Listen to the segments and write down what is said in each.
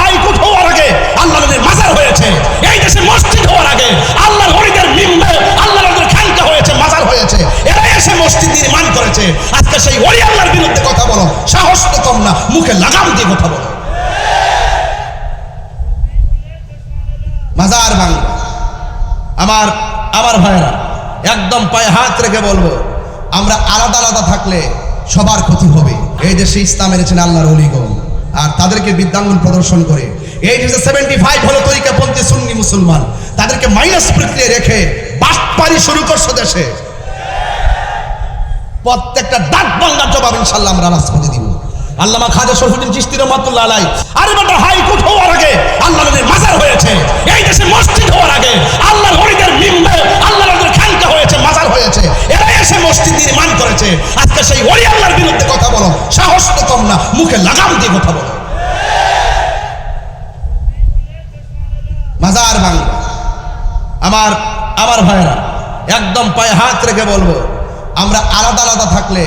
High court হওয়ার আগে আল্লাহ মাজার হয়েছে। এই দেশে মসজিদ হওয়ার আগে আল্লাহর হরিদের মিম্বে আল্লাহ খানকা হয়েছে, মাজার হয়েছে। এসে মসজিদ করেছে। আজকে সেই আল্লাহর বিরুদ্ধে কথা বলো। সাহস তো কম না, মুখে লাগাম দিয়ে কথা বলো। মাজার আমার আমার একদম পায়ে হাত রেখে বলব, আমরা আলাদা আলাদা থাকলে সবার ক্ষতি হবে। এই দেশে ইসলাম এনেছেন আল্লাহর অলিগণ তাদেরকে বিদ্যাঙ্গন প্রদর্শন করে। সেভেন্টি ফাইভ হলো তরিকাপন্থী সুন্নি মুসলমান, তাদেরকে মাইনাস প্রক্রিয়া রেখে শুরু করছ দেশে। প্রত্যেকটা বাংলার জবাব ইনশাল্লাহ আমরা রাজপথে দিব। আল্লামা খাজা আলাই আরে বেটা হওয়ার আগে আল্লাহ মাজার হয়েছে। এই দেশে মসজিদ হওয়ার আগে আল্লাহর হরিদের মিম্বে আল্লাহ হয়েছে, মাজার হয়েছে। এরা এসে মসজিদ নির্মাণ করেছে। আজকে সেই আল্লাহর বিরুদ্ধে কথা বলো, সাহস তো কম না, মুখে লাগাম দিয়ে কথা বলো মাজার বাংলা আমার আমার ভাইয়েরা একদম পায়ে হাত রেখে বলব আমরা আলাদা আলাদা থাকলে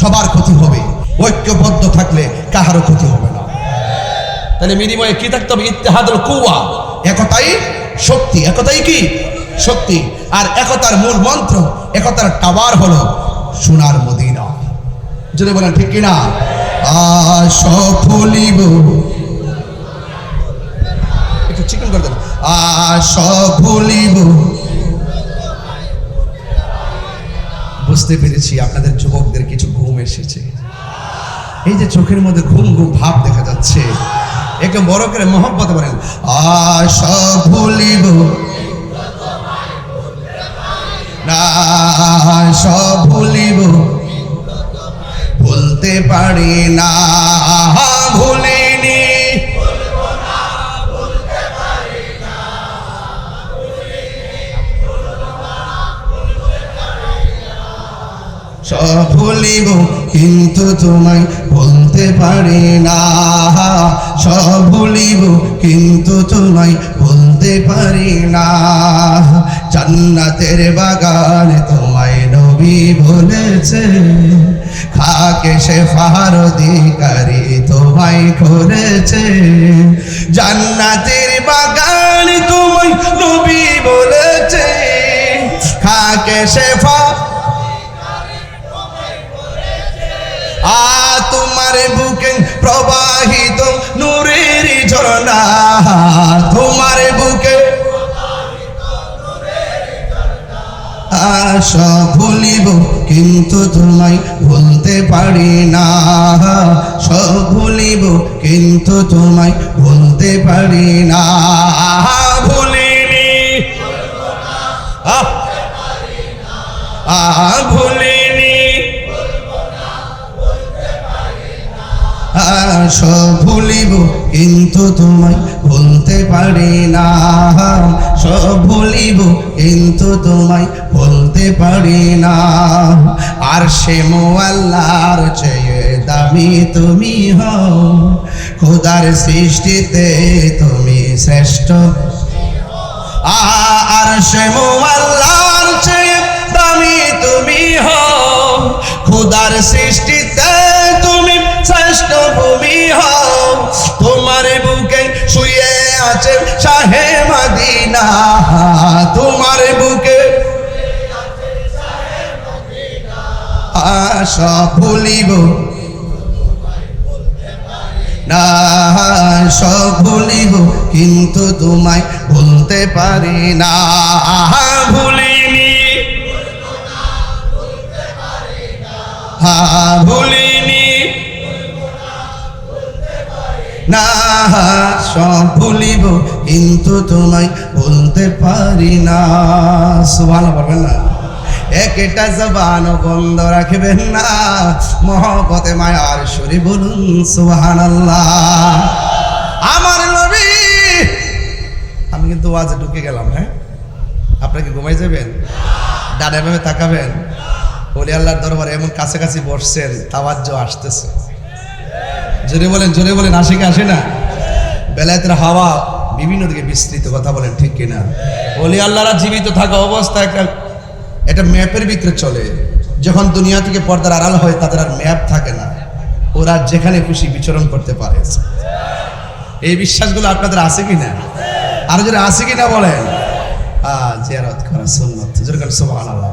সবার ক্ষতি হবে ঐক্যবদ্ধ থাকলে কাহারও ক্ষতি হবে না। তাহলে বিনিময়ে কি থাকতে হবে? ইত্তেহাদুল কুয়া একতাই শক্তি। একতাই কি? শক্তি। আর একতার মূল মন্ত্র একতার টাওয়ার হলো সোনার মদিনা। যদি বলেন ঠিক কিনা? আশফলিব একটু চিকেন করে বুঝতে পেরেছি আপনাদের যুবকদের কিছু ঘুম এসেছে। এই যে চোখের মধ্যে ঘুম ঘুম ভাব দেখা যাচ্ছে একে বড় করে মহব্বত বলেন, আশা ভুলিব। আশা ভুলিব। ভুলতে পারি না ভুলিনি সব ভুলিব কিন্তু তোমায় বলতে পারি না। সব ভুলিব কিন্তু তোমায় বলতে পারি না। জান্নাতের বাগানে তোমায় নবী বলেছে, খাকে সে ফার অধিকারী তোমায় করেছে। জান্নাতের বাগান তোমায় নবী বলেছে, খাকে সে তোমার বুকে প্রবাহিত নূরের ঝর্ণা। তোমার বুকে আশা ভুলিব, কিন্তু তোমায় ভুলতে পারি না। সব ভুলিব, কিন্তু তোমায় ভুলতে পারি না। ভুলিনি। আহ সব ভুলিব, কিন্তু তোমায় ভুলতে পারি না। সব ভুলিব, কিন্তু তোমায় ভুলতে পারি না। আর সে মোয়াল্লার চেয়ে দামি তুমি হও, খোদার সৃষ্টিতে তুমি শ্রেষ্ঠ। আর সে মোয়াল্লার চেয়ে দামি তুমি হও, খোদার সৃষ্টিতে আশা ভুলিব। না সব ভুলিব কিন্তু তোমায় ভুলতে পারি না। ভুলিনি। হা ভুলিনি। না সব ভুলিব কিন্তু তোমায় ভুলতে পারি না। সুভান পারবেন না? একটা জবান বন্ধ রাখবেন না। মহব্বতে, মায়ার সুরি বলুন সুহান আমার নবী, আমি কিন্তু আজ ঢুকে গেলাম হ্যাঁ? আপনারা কি ঘুমাই যাবেন? ডানে ভাবে তাকাবেন? বলি, আল্লাহর দরবারে এমন কাছাকাছি বসছেন তাওয়াজ্য আসতেছে। জোরে বলেন জোরে বলেন, আসে কি, আসে না? বেলায়েতের হাওয়া বিভিন্ন দিকে বিস্তৃত, কথা বলেন ঠিক কিনা? বলি, আল্লাহরা জীবিত থাকা অবস্থা একটা একটা ম্যাপের ভিতরে চলে। যখন দুনিয়া থেকে পর্দার আড়াল হয়, তাদের আর ম্যাপ থাকে না। ওরা যেখানে খুশি বিচরণ করতে পারে। এই বিশ্বাসগুলো আপনাদের আছে কি না আর যদি আছে কি না বলেন জিয়ারত করা সুন্নত। যেরকম সুবহানাল্লাহ।